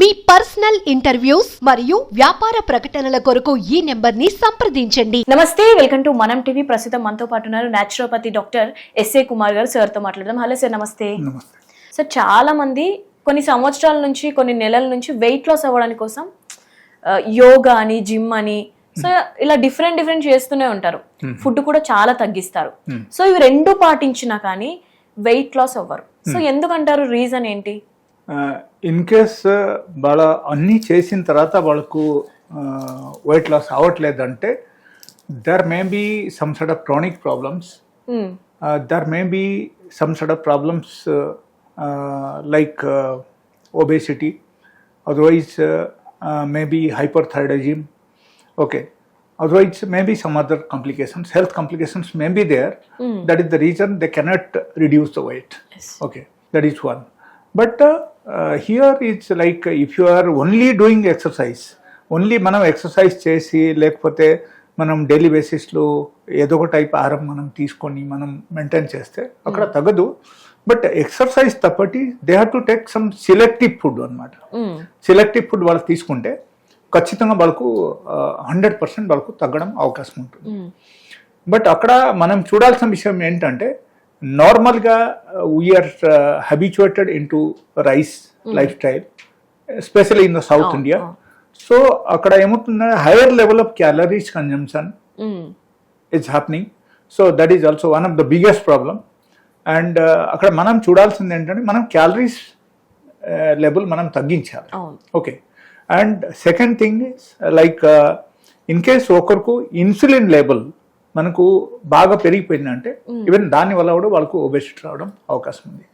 మీ personal interviews మరియు వ్యాపార ప్రకటనల కొరకు ఈ నెంబర్ని సంప్రదించండి. నమస్తే వెల్కమ్ టు మనం టీవీ. ప్రస్తుతం మనతో పాటు ఉన్నారు న్యాచురోపతి డాక్టర్ ఎస్ఏ కుమార్ గారు. సార్తో మాట్లాడదాం. హలో సార్ నమస్తే. నమస్తే. సార్ చాలా మంది కొన్ని సంవత్సరాల నుంచి కొన్ని నెలల నుంచి వెయిట్ లాస్ అవ్వడానికి కోసం యోగా అని జిమ్ అని సో ఇలా డిఫరెంట్ డిఫరెంట్ చేస్తూనే ఉంటారు. ఫుడ్ కూడా చాలా తగ్గిస్తారు. సో ఇవి రెండు పాటించినా కానీ వెయిట్ లాస్ అవ్వరు. సో ఎందుకంటారు? రీజన్ ఏంటి? ఇన్ కేస్ వాళ్ళ అన్నీ చేసిన తర్వాత వాళ్ళకు weight loss అవ్వట్లేదంటే there may be some side of chronic problems. There may be some side of problems like obesity otherwise may be hyperthyroidism okay otherwise maybe some other complications health complications may be there that is the reason they cannot reduce the weight Yes. okay that is one but uh, uh, here it's like uh, if you are only doing exercise only మనం exercise చేసి లేకపోతే మనం daily బేసిస్లో ఏదో ఒక type ఆహారం మనం తీసుకొని మనం మెయింటైన్ చేస్తే అక్కడ తగ్గదు but exercise తప్పటి they have to take some selective food అన్నమాట మ్మ్. సెలెక్టివ్ ఫుడ్ వాళ్ళకి తీసుకుంటే ఖచ్చితంగా వాళ్ళకు హండ్రెడ్ పర్సెంట్ వాళ్ళకు తగ్గడం అవకాశం ఉంటుంది. బట్ అక్కడ మనం చూడాల్సిన విషయం ఏంటంటే నార్మల్గా we're habituated in to rice lifestyle especially in the South India. So అక్కడ ఏమవుతుందంటే higher level of calories consumption. It's happening so that is also one of the biggest problem and uh, అక్కడ మనం చూడాల్సింది ఏంటంటే మనం క్యాలరీస్ లెవెల్ మనం తగ్గించాలి. Okay and second thing is like in case ఒకరికి ఇన్సులిన్ లెవెల్ మనకు బాగా పెరిగిపోయిందంటే ఈవెన్ దాని వల్ల కూడా వాళ్ళకు ఒబెసిటీ రావడం అవకాశం ఉంది.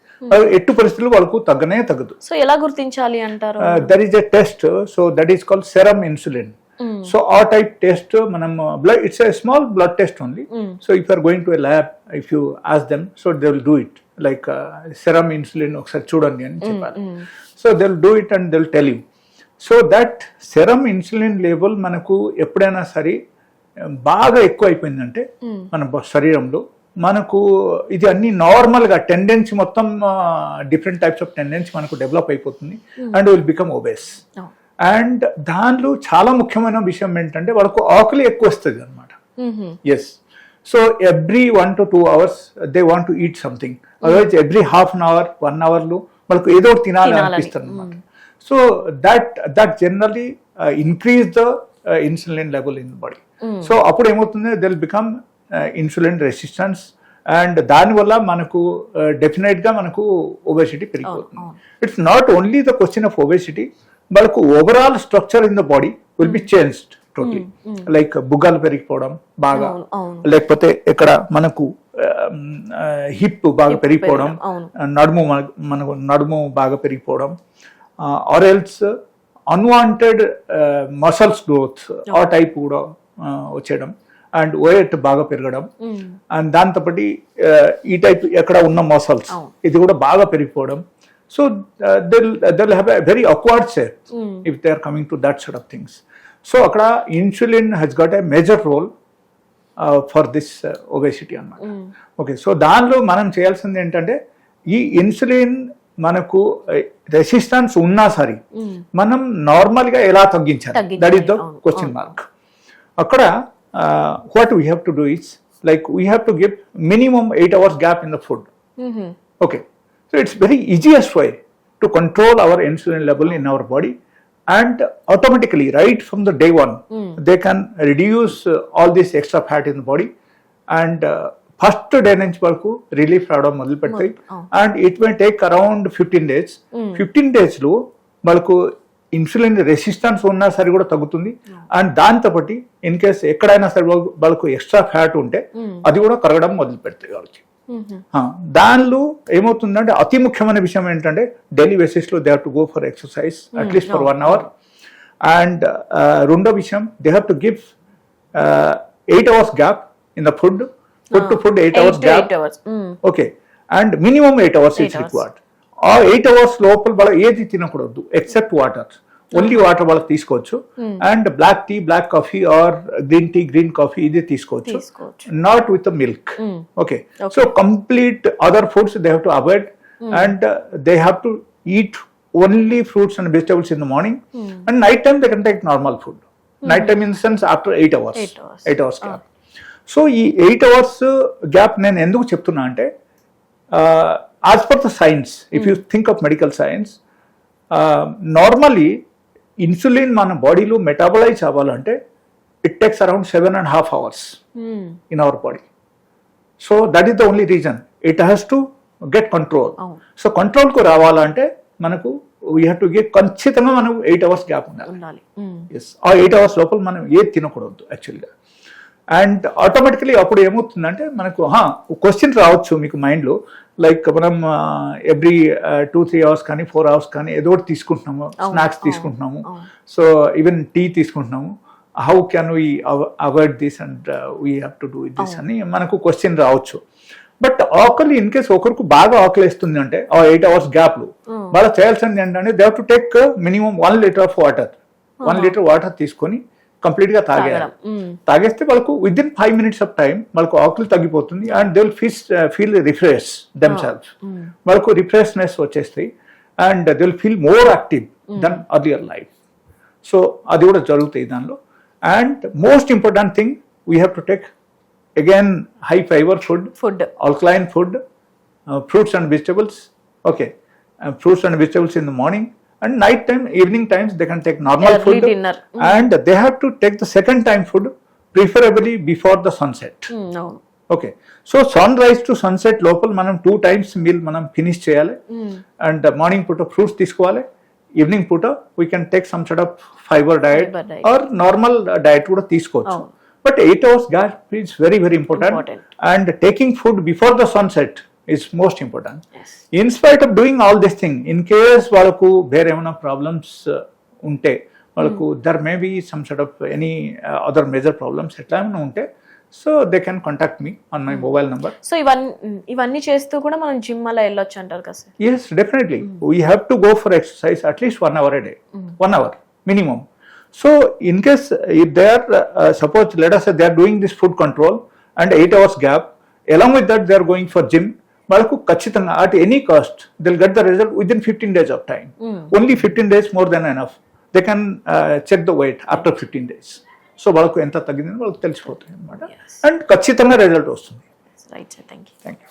ఎట్టు పరిస్థితులు వాళ్ళకు తగ్గనే తగ్గదు. సో ఎలా గుర్తించాలి అంటారు? There is a test so that is called serum insulin. So ఆ టైప్ టెస్ట్ మనం blood it's a small blood test only. So if are going to a lab if you ask them so they will do it like serum insulin ఒకసారి చూడండి అని చెప్పాలి. So they will do it and they will tell you so that serum insulin level మనకు ఎప్పుడైనా సరే బాగా ఎక్కువ అయిపోయిందంటే. మన శరీరంలో మనకు ఇది అన్ని నార్మల్గా టెండెన్సీ మొత్తం డిఫరెంట్ టైప్స్ ఆఫ్ టెండెన్సీ మనకు డెవలప్ అయిపోతుంది అండ్ విల్ బికమ్ అవును. అండ్ దానిలో చాలా ముఖ్యమైన విషయం ఏంటంటే వాళ్ళకు ఆకలి ఎక్కువ వస్తుంది అనమాట. Yes so every one to two hours they want to eat something otherwise every half an hour one అవర్లో వాళ్ళకు ఏదో తినాలని. అనిపిస్తుంది అనమాట so that that generally increase the insulin level in body so అప్పుడు ఏమవుతుంది they'll become insulin resistance and దానివల్ల మనకు డెఫినెట్గా మనకు ఒబేసిటీ పెరిగిపోతుంది. It's not only the question of obesity వాళ్ళకు overall structure in the body will be changed totally like బుగ్గలు పెరిగిపోవడం బాగా. లేకపోతే ఇక్కడ మనకు హిప్ బాగా పెరిగిపోవడం పెరగడం, అవును. నడుము మన- మనకు నడుము బాగా పెరిగిపోవడం or else unwanted muscles growth ఆ టైప్ కూడా వచ్చేయడం అండ్ వెయిట్ బాగా పెరగడం. అండ్ దాంతోపాటి ఆ, ఈ టైప్ ఎక్కడ ఉన్న మసల్స్. ఇది కూడా బాగా పెరిగిపోవడం so they'll they'll have a very awkward hmm. If they are coming to that side of things so అక్కడ insulin he's got a major role for this obesity అన్నమాట మ్మ్. ఓకే సో దానిలో మనం చేయాల్సింది ఏంటంటే ఈ ఇన్సులిన్ మనకు resistance ఉన్నా సరే. మనం నార్మల్గా ఎలా తగ్గించాలి that is the question. Mark అక్కడ what we have to do is like we have to give minimum eight hours gap in the food hmm. Okay, so it's very easiest way to control our insulin level in our body, and automatically, right from the day one, they can reduce uh, all this extra fat in the body, and uh, first day నుంచి వరకు relief రావడం మొదలు పెడతాయి. And it may take around fifteen days. Fifteen డేస్లో వాళ్ళకు insulin resistance ఉన్నా సరే కూడా తగ్గుతుంది. అండ్ దాంతో పాటు ఇన్ కేస్ ఎక్కడైనా సరే వాళ్ళకు- ఎక్స్ట్రా ఫ్యాట్ ఉంటే అది కూడా కరగడం మొదలు పెడతాయి వాళ్ళకి దానిలో ఏమవుతుందంటే అతి ముఖ్యమైన విషయం ఏంటంటే డైలీ బేసిస్లో they have to go for exercise at least for one hour. And రెండో విషయం they have to give eight hours gap in the food. Food to food eight hours to gap eight hours. Hmm. Okay and minimum eight hours Eight it's hours. Required ఆ eight hours లోపల వాళ్ళ ఏది తినకూడదు except water only water వాళ్ళకి తీసుకోవచ్చు and black tea black coffee or green tea green coffee ఇది తీసుకోవచ్చు. Not with milk Mm. okay so complete other foods they have to avoid and uh, they have to eat only fruits and vegetables in the morning, and night time they can take normal food. Night time in the sense after eight hours. Eight hours. Eight hours so ఈ eight hours gap నేను ఎందుకు చెప్తున్నా అంటే as per the science if you think of medical science normally insulin మన బాడీలో మెటాబలైజ్ అవ్వాలంటే it takes around seven and half hours. In our body so that is the only reason it has to get control. So కంట్రోల్కు రావాలంటే మనకు we have to get ఖచ్చితంగా మనం eight hours gap ఉండాలి. ఉండాలి. Hmm. Yes ఆ eight hours లోపల మనం ఏది తినకూడదు యాక్చువల్గా అండ్ ఆటోమేటికలీ అప్పుడు ఏమవుతుందంటే మనకు క్వశ్చన్ రావచ్చు మీకు మైండ్లో లైక్ మనం ఎవ్రీ టూ త్రీ అవర్స్ కానీ ఫోర్ అవర్స్ కానీ ఏదో ఒకటి తీసుకుంటున్నాము. స్నాక్స్ తీసుకుంటున్నాము. సో ఈవెన్ టీ తీసుకుంటున్నాము. How can we avoid this and we have to do this అని మనకు క్వశ్చన్ రావచ్చు. బట్ ఆకలి ఇన్ కేస్ ఒకరికి బాగా ఆకలి వేస్తుంది అంటే ఆ ఎయిట్ అవర్స్ గ్యాప్ వాళ్ళ చేయాల్సింది ఏంటంటే they to take minimum one litre of water one litre water తీసుకొని కంప్లీట్గా తాగేయాలి. తాగేస్తే వాళ్ళకు within five minutes of time వాళ్ళకు ఆకలి తగ్గిపోతుంది and they will fees feel refresh them self వాళ్ళకు రిఫ్రెష్నెస్ వచ్చేస్తాయి and they will feel more active then other life so అది కూడా జరుగుతాయి దానిలో. And most important thing we have to take again high fibre food food uh, fruits and vegetables. Okay, uh, fruits and vegetables in the morning. and night time, evening times they can take normal Early food dinner. and they have to take the second time food preferably before the sunset. Hmm, అవును okay so sunrise to sunset లోపల మనం two times meal మనం finish చేయాలి and morning పూట fruits తీసుకోవాలి evening పూట we can take some side of fiber diet Fiber diet. Or normal diet కూడా తీసుకోవచ్చు అవును. But eight hours gap is very very important Important. And taking food before the sunset is most important Yes. In spite of doing all this thing in case వాళ్ళకు వేరే ఏమైనా problems ఉంటే వాళ్ళకు there may be some side of any other major problems ఎట్లా ఏమైనా ఉంటే so they can contact me on my mobile number so ఇవన్నీ ఇవన్నీ చేస్తూ కూడా మనం జిమ్ అలా వెళ్ళొచ్చు అంటారు కదా sir Yes, definitely. We have to go for exercise at least one hour a day, one hour minimum. So, in case if they are, uh, suppose let us say they are doing this food control and eight hours gap, along with that they are going for gym. వాళ్ళకు ఖచ్చితంగా at any cost they'll get the result with in fifteen days of time only fifteen days more than enough they can check the weight after fifteen days so వాళ్ళకు ఎంత తగ్గిందని వాళ్ళకి తెలిసిపోతుంది అనమాట. And ఖచ్చితంగా result వస్తుంది. Right sir thank you thank you